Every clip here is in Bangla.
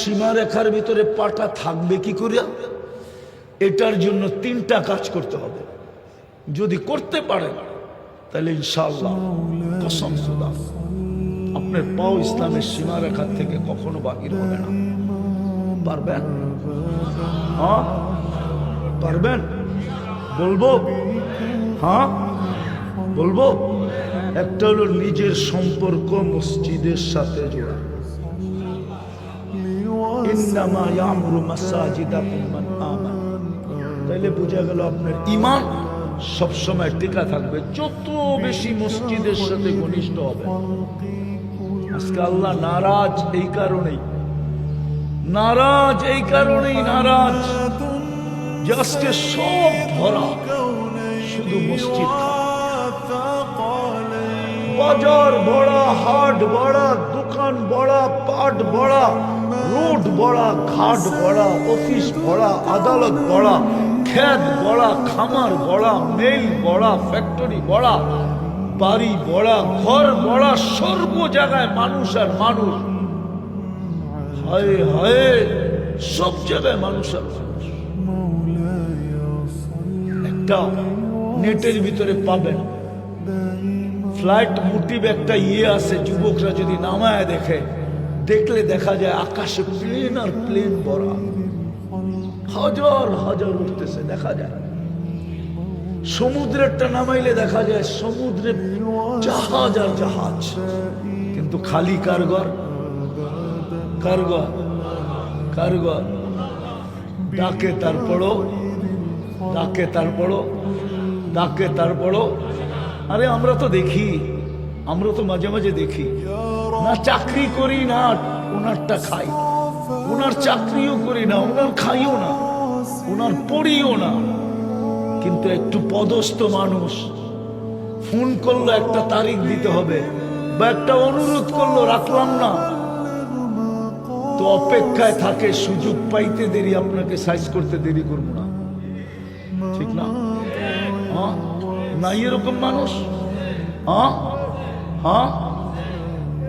সীমারেখার ভিতরে পাটা থাকবে কি করে এটার জন্য তিনটা কাজ করতে হবে। যদি করতে পারেন তাহলে খুদা, আপনার পাও ইসলামের সীমারেখার থেকে কখনো বাহির হবে না। পারবেন? হ্যাঁ? পারবেন? বলব? হ্যাঁ? বলব? একটা হলো নিজের সম্পর্ক মসজিদের সাথে জোড়া। ইন্নামা ইয়ামুরু মাসাজিদাকুম মান আমান। তাইলে বোঝা গেল আপনার ইমান সবসময় টিকা থাকবে। যত বেশি মসজিদের সাথে ঘনিষ্ঠ হবে। আজকে আল্লাহ নারাজ এই কারণেই। নারাজ এই কারণেই নারাজ যে আজকে সব ভরা শুধু মসজিদ বাজার বড়া হাট বড়া দোকান বড়া পাট বড়া রোড বড়া ঘাট বড়া অফিস বড়া আদালত বড়া খেত বড়া খামার বড়া মেল বড়া ফ্যাক্টরি বড়া বাড়ি বড়া ঘর বড়া সর্ব জায়গায় মানুষ আর মানুষ। হায় হায়, সব জায়গায় মানুষ আর একটা নেটের ভিতরে পাবেন। ফ্লাইট মোটিভ একটা ইয়ে আছে, যুবকরা যদি নামায় দেখে। দেখলে দেখা যায় আকাশে প্লেন আর প্লেন ভরা। হাজার হাজার উঠতেছে, দেখা যায়। সমুদ্রেরটা নামাইলে দেখা যায় সমুদ্রের জাহাজ আর জাহাজ। কিন্তু খালি কারগর? কারগর কারগর। ডাকে তারপরও ডাকে তারপরও ডাকে তারপরও আরে আমরা তো দেখি, আমরা তো মাঝে মাঝে দেখি। না চাকরি করি না, ওনারটা খাই। ওনার চাকরিও করি না, ওনার খাইও না, ওনার পড়িও না। কিন্তু একটু পদস্থ মানুষ, ফোন করল একটা তারিখ দিতে হবে বা একটা অনুরোধ করল, রাখলাম না। তো অপেক্ষায় থাকে, সুযোগ পাইতে দেরি, আপনাকে সাইজ করতে দেরি করব না। ঠিক না? হ্যাঁ নাই এরকম মানুষ? হ্যাঁ হ্যাঁ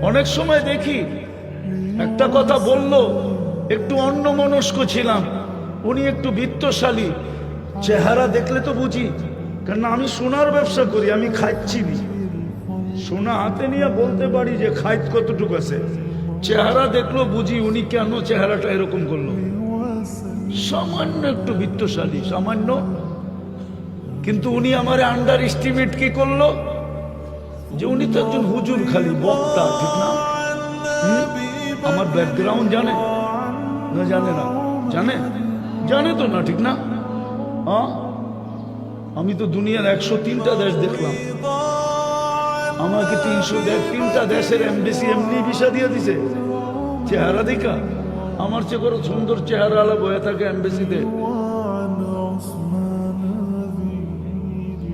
অনেক সময় দেখি একটা কথা বলল, একটু অন্য মনস্ক ছিলাম। উনি একটু বৃত্তশালী, চেহারা দেখলে তো বুঝি কেন আমি সোনার ব্যবসা করি, আমি খাচ্ছি সোনা হাতে নিয়ে বলতে পারি যে খাইত কতটুকু আছে। চেহারা দেখল, বুঝি উনি কেন চেহারাটা এরকম করল। সামান্য একটু বৃত্তশালী, সামান্য। কিন্তু উনি আমার আন্ডার এস্টিমেট কি করল? যে উনি তো একজন হুজুর খালি, বক্তা, ঠিক না? আমার ব্যাকগ্রাউন্ড জানে। না জানে না। জানে? জানে তো না, ঠিক না? আমি তো দুনিয়ার একশো তিনটা দেশ দেখলাম। আমাকে তিনশো দেশ তিনটা দেশের এমবিসি এমনি ভিসা দিয়ে দিছে। চেহারা দেখা। আমার চেয়ে বড় সুন্দর চেহারা আলা বয়ে থাকে এমবিসিতে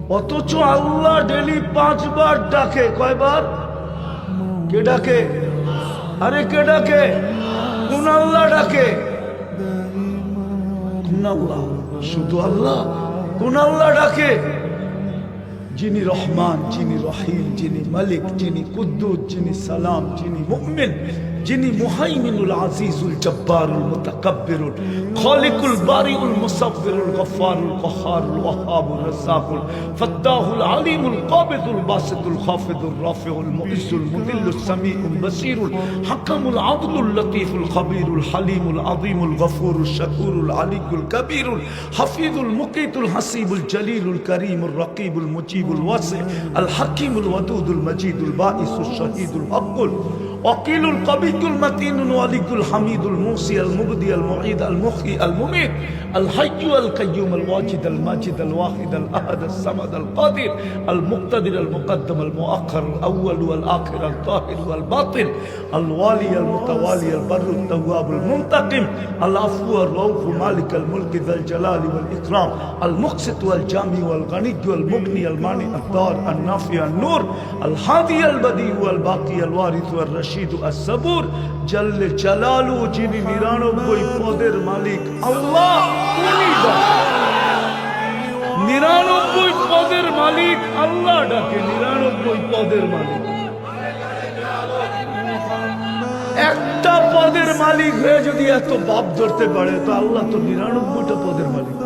অথচ আল্লাহ ডেলি পাঁচবার ডাকে। কয়বার? কে ডাকে? আরে কে ডাকে? কোন আল্লাহ ডাকে? কোন আল্লাহ? শুধু আল্লাহ? কোন আল্লাহ ডাকে? যিনি রহমান, যিনি রহিম, যিনি মালিক, যিনি কুদ্দুস, যিনি সালাম, যিনি মুমিন। যিনি মুহাইমিনুল আজিজুল জব্বারুল মুতাকাব্বিরুল খালিকুল বারিউল মুসাব্বিরুল গফফারুল কহারুল ওয়াহাবুর রাজ্জাকুল ফাত্তাহুল আলিমুল কাবিদুল বাসিতুল খাফিদুর রাফিউল মুইজ্জুল মুদিল্লুস সামিউল বাসিরুল হাকামুল আদলুল লতীফুল খবীরুল হালিমুল আযীমুল গফুরুল শাকুরুল আলিকুল কবীরুল হাফিজুল মুকিতুল হাসিবুল জলিলুল করিমুল রকিবুল মুজিবুল ওয়াসি আল হাকিমুল ওয়াদুদুল মজিদুল বাইসুল শহীদুল হকুল وقيل القبيل المتين الولي الحميد الموصي المبدي المعيد المحيي المميت الحي القيوم الواجد الماجد الواحد الأحد الصمد القادر المقتدر المقدم المؤخر الأول والآخر الظاهر والباطن الوالي المتوالي البر التواب المنتقم العفو الرؤوف مالك الملك ذا الجلال والإكرام المقسط والجامع والغني والمغني المانع الدار النافع النور الهادي البديع والباقي الوارث والرشيد রাশিদু আসবুর জাল্লে জালালু যিনি নিরানব্বই পদের মালিক। আল্লাহ, উনি নিরানব্বই পদের মালিক, আল্লাহ ডাকে নিরানব্বই পদের মালিক। একটা পদের মালিক হয়ে যদি এত বাপ ধরতে পারে, তো আল্লাহ তো নিরানব্বইটা পদের মালিক।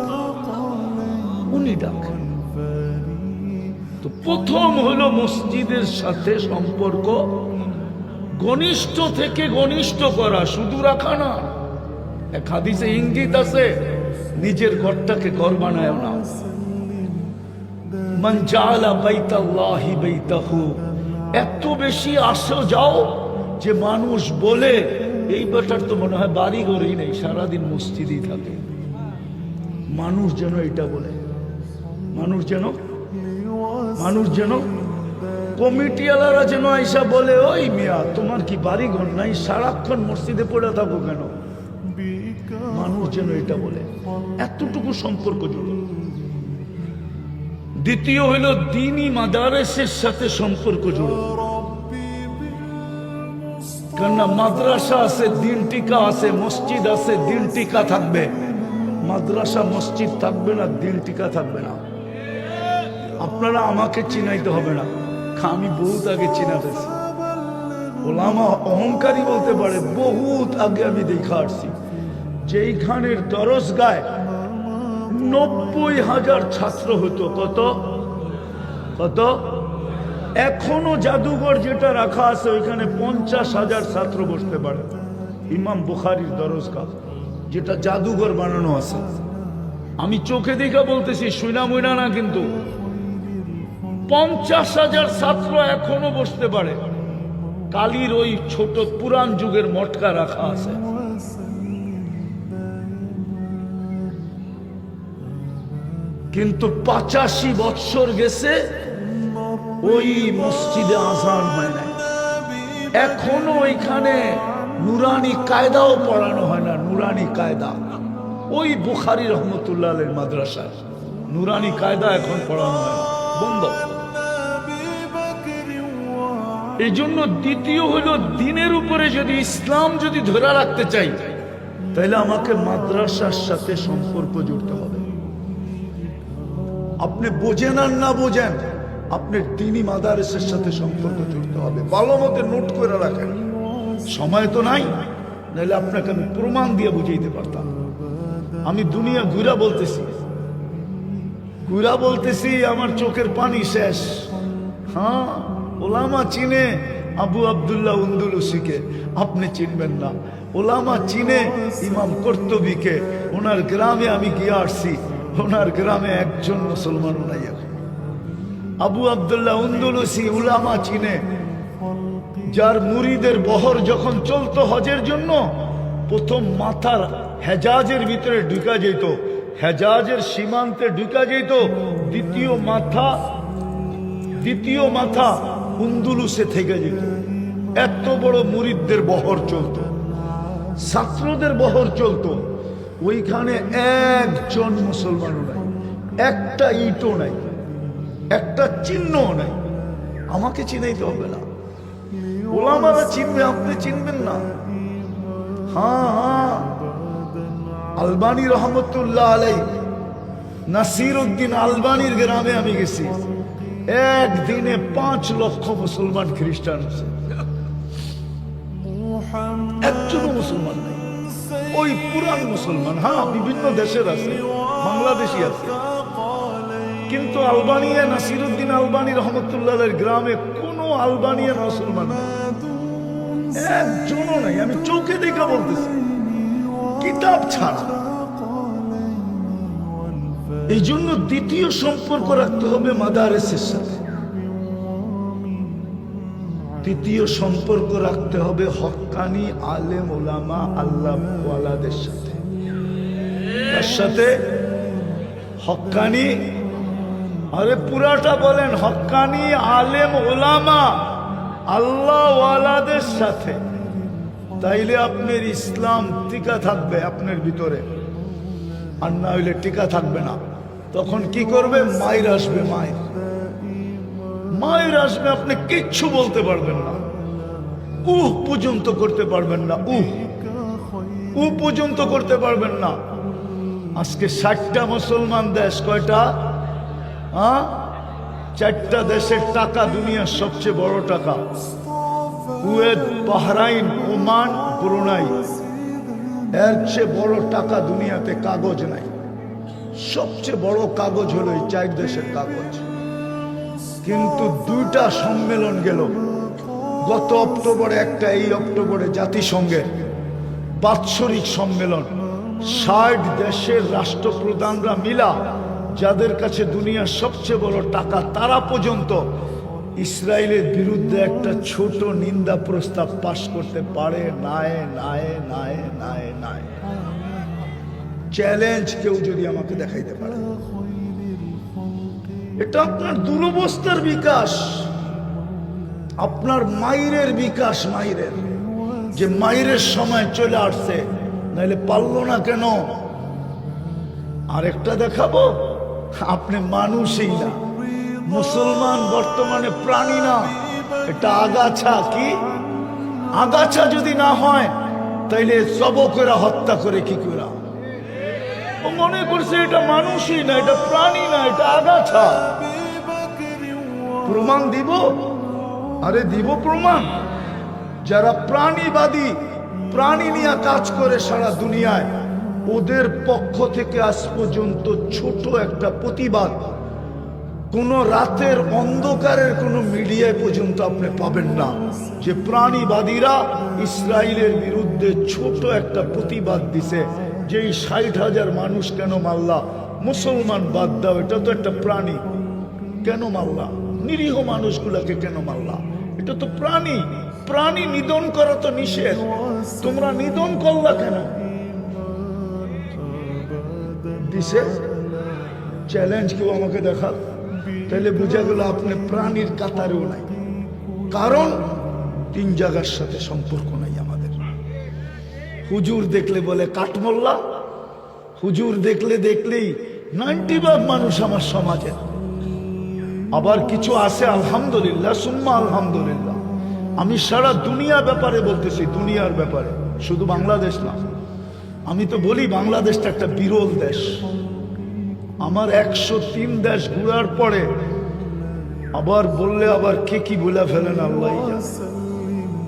উনি ডাকেন তো প্রথম হলো মসজিদের সাথে সম্পর্ক। ঘনিষ্ঠ থেকে ঘনিষ্ঠ করা, শুধু রাখা না। এক হাদিসে ইঙ্গিত আছে, নিজের ঘরটাকে ঘর বানায় না। মান জালা বাইতাল্লাহি বাইতাহু, এত বেশি আসো যাও যে মানুষ বলে, এই বেটার তো মনে হয় বাড়ি ঘরেই নেই, সারাদিন মসজিদই থাকে। মানুষ যেন এটা বলে। মানুষ যেন মানুষ যেন কমিটিওয়ালারা যেন আইসা বলে, ওই মিয়া, তোমার কি বাড়ি ঘর নাই? সারাক্ষণ মসজিদে পড়ে থাকো কেন? মানুষ যেন এটা বলে। এতটুকু সম্পর্ক জুড়ে। দ্বিতীয় হইল দিনই মাদারেসের সাথে সম্পর্ক জুড়ে। কেননা মাদ্রাসা আছে, দিন টিকা আছে, মসজিদ আছে, দিন টিকা থাকবে। মাদ্রাসা, মসজিদ থাকবে না, দিন টিকা থাকবে না। আপনারা আমাকে চিনাইতে হবে না। আমি বহুত আগে চিনা ফেছি ওলামা অহংকারী বলতে পারে, বহুত আগে আমি দেখা আসছি। যেইখানের দরস গায় নব্বই হাজার ছাত্র হতো, কত? কত? এখনও জাদুঘর যেটা রাখা আছে, ওইখানে পঞ্চাশ হাজার ছাত্র বসতে পারে। ইমাম বুখারির দরজগা যেটা জাদুঘর বানানো আছে। আমি চোখে দেখা বলতেছি শুইনা মুইনা না কিন্তু। পঞ্চাশ হাজার ছাত্র এখনও বসতে পারে। কালির ওই ছোট পুরান যুগের মটকা রাখা আছে। কিন্তু পঁচাশি বৎসর গেছে, ওই মসজিদে আজান হয় না এখনও ওইখানে নুরানি কায়দাও পড়ানো হয় না, নুরানি কায়দা। ওই বুখারি রহমতুল্লাহ আলের মাদ্রাসায় নুরানি কায়দা এখন পড়ানো হয়। না। বন্ধ। এই জন্য দ্বিতীয় হলো দিনের উপরে যদি ইসলাম যদি ধরে রাখতে চাই, তাহলে আমাকে মাদ্রাসার সাথে সম্পর্ক জুড়তে হবে। আপনি বোঝেন আর না বোঝেন আপনার দিনই মাদারেসের সাথে সম্পর্ক জুড়তে হবে। ভালো মতে নোট করে রাখেন। সময় তো নাই, নাহলে আপনাকে আমি প্রমাণ দিয়ে বুঝাইতে পারতাম। আমি দুনিয়া ঘুরা বলতেছি। ঘুরা বলতেছি, আমার চোখের পানি শেষ। হ্যাঁ? ওলামা চিনে আবু আবদুল্লাহ উন্দুলুসিকে, আপনি চিনবেন না। ওলামা চিনে ইমাম কর্তবীকে, ওনার গ্রামে আমি গিয়ে আসছি, ওনার গ্রামে একজন মুসলমানও নাই আবু আবদুল্লাহ উন্দুলুসি উলামা চিনে, যার মুড়িদের বহর যখন চলতো হজের জন্য, প্রথম মাথার হেজাজের ভিতরে ঢুকা যেত, হেজাজের সীমান্তে ঢুকা যেত, দ্বিতীয় মাথা দ্বিতীয় মাথা উন্দুলুসে থেকে যেত। এত বড় মুরিদদের বহর চলতো, ছাত্রদের বহর চলতো, ওইখানে একজন মুসলমানও নাই, একটা ইটও নাই, একটা চিহ্নও নাই। আমাকে চিনাইতে হবে না। ওলামারা চিনবে, আপনি চিনবেন না। হ্যাঁ হ্যাঁ। আলবানি রহমতুল্লাহ আলাই নাসির উদ্দিন আলবানির গ্রামে আমি গেছি। একদিনে পাঁচ লক্ষ মুসলমান খ্রিস্টান আছে। একজনও মুসলমান নাই। ওই পুরান মুসলমান হ্যাঁ বিভিন্ন দেশের আছে, বাংলাদেশি আছে। কিন্তু আলবানিয়া নাসিরুদ্দিন আলবানি রহমতুল্লাহের গ্রামে কোনো আলবানিয়া মুসলমান। একজনও নাই, আমি চোখে দেখা বলতেছি, কিতাব ছাড়া এই জন্য দ্বিতীয় সম্পর্ক রাখতে হবে মাদারেসের সাথে। তৃতীয় সম্পর্ক রাখতে হবে হক্কানি আলেম ওলামা আল্লাহ ওয়ালাদের সাথে। তার সাথে হক্কানি আরে পুরাটা বলেন হক্কানি আলেম ওলামা আল্লাহ ওয়ালাদের সাথে। তাইলে আপনার ইসলাম টিকা থাকবে আপনার ভিতরে। আর না হইলে টিকা থাকবে না। তখন কি করবে? মায়ের আসবে, মায়ের। মায়ের আসবে আপনি কিচ্ছু বলতে পারবেন না। উহ পর্যন্ত করতে পারবেন না, উহ। উ পর্যন্ত করতে পারবেন না। আজকে ষাটটা মুসলমান দেশ কয়টা? হ্যাঁ চারটা দেশের টাকা দুনিয়ার সবচেয়ে বড় টাকা। Bahrain, Oman, Brunei. এর চেয়ে বড় টাকা দুনিয়াতে কাগজ নাই। সবচেয়ে বড় কাগজ হলো এই চার দেশের কাগজ। কিন্তু দুইটা সম্মেলন গেল। গত অক্টোবরে একটা, এই অক্টোবরে জাতিসংঘের বাৎসরিক সম্মেলন। ষাট দেশের রাষ্ট্রপ্রধানরা মিলা যাদের কাছে দুনিয়ার সবচেয়ে বড় টাকা তারা পর্যন্ত ইসরায়েলের বিরুদ্ধে একটা ছোট নিন্দা প্রস্তাব পাশ করতে পারে। নায়ে নায়ে নায়ে নায়ে নায়ে চ্যালেঞ্জ কেউ যদি আমাকে দেখাইতে পারে। এটা আপনার দুরবস্থার বিকাশ, আপনার মাইরের বিকাশ মাইরের। যে মাইরের সময় চলে আসছে, নাহলে পারল না কেন? আরেকটা দেখাবো? আপনি মানুষই না, মুসলমান বর্তমানে প্রাণী না। এটা আগাছা কি? আগাছা যদি না হয়, তাইলে সবকেরা হত্যা করে কি করে ও মনে করছে এটা মানুষই না, এটা প্রাণী না, এটা আগাছা। প্রমাণ দিব? আরে দিব প্রমাণ। যারা প্রাণীবাদী, প্রাণী নিয়ে কাজ করে সারা দুনিয়ায়, ওদের পক্ষ থেকে আজ পর্যন্ত ছোট একটা প্রতিবাদ। কোন রাতের অন্ধকারের কোন মিডিয়ায় পর্যন্ত আপনি পাবেন না যে প্রাণীবাদীরা ইসরায়েলের বিরুদ্ধে ছোট একটা প্রতিবাদ দিছে। যে এই ষাট হাজার মানুষ কেন মারলা মুসলমান বাদ দাও, এটা তো একটা প্রাণী। কেন মারলা নিরীহ মানুষগুলাকে কেন মারলা এটা তো প্রাণী। প্রাণী নিধন করা তো নিষেধ। তোমরা নিধন করলা কেন? চ্যালেঞ্জ কেউ আমাকে দেখা তাহলে বোঝা গেল আপনি প্রাণীর কাতারেও নাই। কারণ তিন জায়গার সাথে সম্পর্ক হুজুর দেখলে বলে কাঠমোল্লা। হুজুর দেখলে দেখলেই নাইনটি ভাগ মানুষ আমার সমাজে। আবার কিছু আছে, আলহামদুলিল্লাহ, সুম্মা আলহামদুলিল্লাহ। আমি সারা দুনিয়া ব্যাপারে বলতেছি, দুনিয়ার ব্যাপারে। শুধু বাংলাদেশ না। আমি তো বলি, বাংলাদেশটা একটা বিরল দেশ। আমার একশো তিন দেশ ঘুরার পরে আবার বললে আবার কে কি বলে ফেলেন আল্লাহ।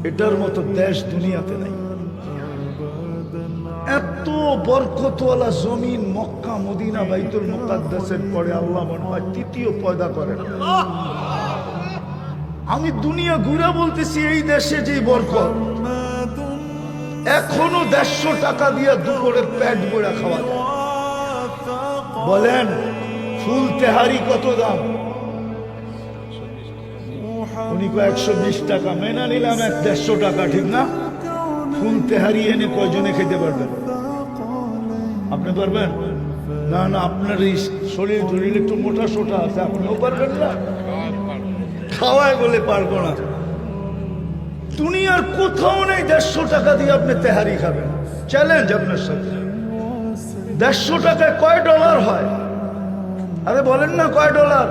এটার মতো দেশ দুনিয়াতে নাই। এত বরকতওয়ালা জমিন মক্কা, মদিনা, বাইতুল মুকাদ্দাসের পরে আল্লাহ মনে হয় তৃতীয় পয়দা করেন। আমি দুনিয়া ঘুরে বলতেছি, এই দেশে যে বরকত, এখনও দেড়শো টাকা দিয়ে দুপুরের প্যাট বইরা খাওয়া যায়। বলেন, ফুল তেহারি কত দাম? উনি একশো বিশ টাকা। মেনা নিলাম, এক দেড়শো টাকা, ঠিক না? ফুল তেহারি এনে কয়জনে খেতে পারবেন? আপনি পারবেন? না না, আপনার এই শরীর শরীর একটু মোটা সোটা আছে, আপনিও পারবেন না। খাওয়ায় বলে পারব না। দুনিয়ার কোথাও নেই দেড়শো টাকা দিয়ে আপনি তেহারি খাবেন। চ্যালেঞ্জ আপনার সাথে। দেড়শো টাকায় কয় ডলার হয়? আরে বলেন না কয় ডলার?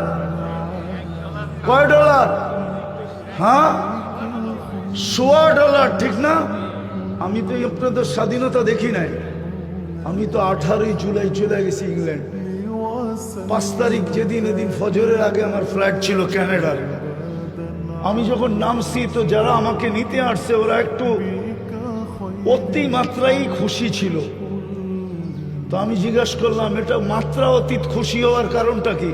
কয় ডলার? হ্যাঁ? সোয়া ডলার, ঠিক না? আমি তো আপনাদের স্বাধীনতা দেখি নাই। আমি তো আঠারোই জুলাই চলে গেছি ইংল্যান্ড। পাঁচ তারিখ যেদিন এদিন ফজরের আগে আমার ফ্লাইট ছিল ক্যানাডার। আমি যখন নামছি, তো যারা আমাকে নিতে আসছে, ওরা একটু অতি মাত্রাই খুশি ছিল। তো আমি জিজ্ঞাসা করলাম, এটা মাত্রা অতীত খুশি হওয়ার কারণটা কি?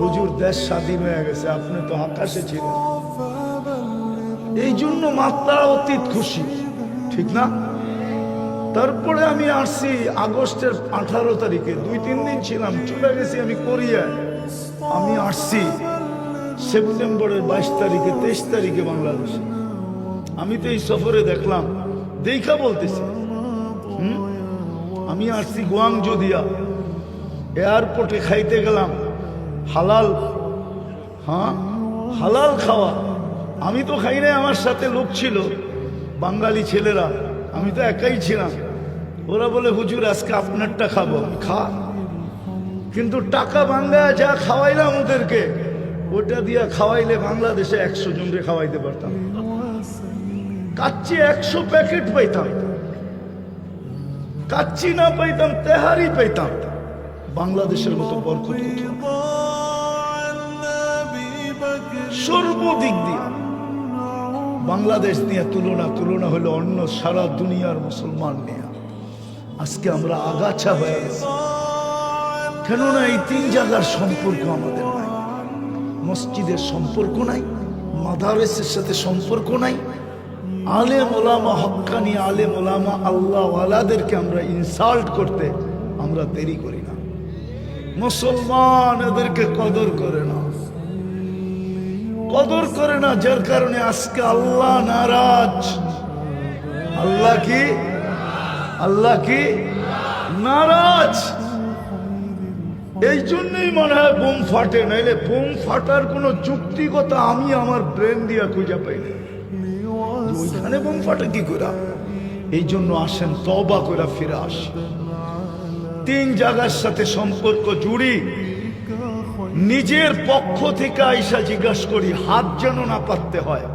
হুজুর, দেশ স্বাধীন হয়ে গেছে, আপনি তো আকাশে ছিলেন। এই জন্য মাত্রা অতীত খুশি, ঠিক না? তারপরে আমি আসছি আগস্টের আঠারো তারিখে। দুই, তিন দিন ছিলাম, চলে গেছি আমি কোরিয়ায় আমি আসছি সেপ্টেম্বরের বাইশ তারিখে, তেইশ তারিখে বাংলাদেশে। আমি তো এই সফরে দেখলাম, দেখা বলতেছি। আমি আসছি গোয়াংজো দিয়া এয়ারপোর্টে খাইতে গেলাম, হালাল হ্যাঁ? হালাল খাওয়া। আমি তো খাই নাই, আমার সাথে লোক ছিল, বাঙালি ছেলেরা। আমি তো একাই ছিলাম। ওরা বলে, হুজুর, আজকে আপনারটা খাব খা। কিন্তু টাকা বাঙ্গায় যা খাওয়াইলাম ওদেরকে, ওটা দিয়া খাওয়াইলে বাংলাদেশে একশো জনকে খাওয়াইতে পারতাম। কাচ্চি একশো প্যাকেট পাইতাম। কাচ্চি না পাইতাম, তেহারি পাইতাম। বাংলাদেশের মতো বরকত সর্বদিক দিয়ে বাংলাদেশ নিয়ে তুলনা তুলনা হলো অন্য সারা দুনিয়ার মুসলমান নিয়ে। আজকে আমরা আগাছা হয়ে গেছি। কেননা এই তিন জায়গার সম্পর্ক আমাদের নাই। মসজিদের সম্পর্ক নাই, মাদারেসের সাথে সম্পর্ক নাই। আলে মোলামা হক্কানি আলে মোলামা আল্লাহ আলাদেরকে আমরা ইনসাল্ট করতে আমরা দেরি করি না। মুসলমান এদেরকে কদর করে না। কদর করে না, যার কারণে আজকে আল্লাহ নারাজ। আল্লাহ কি? আল্লাহ কি নারাজ? এই জন্যই মনে হয় বোম ফাটে, নাইলে বোম ফাটার কোনো যুক্তিগতা আমি আমার ব্রেন দিয়া খুঁজে পাই না। ওইখানে বোম ফাটে কি করে এই জন্য আসেন তবা করে ফিরে আসি। তিন জায়গার সাথে সম্পর্ক জুড়ি। নিজের পক্ষ থেকে আইসা জিজ্ঞাসা করি, হাত যেন না পাততে হয়।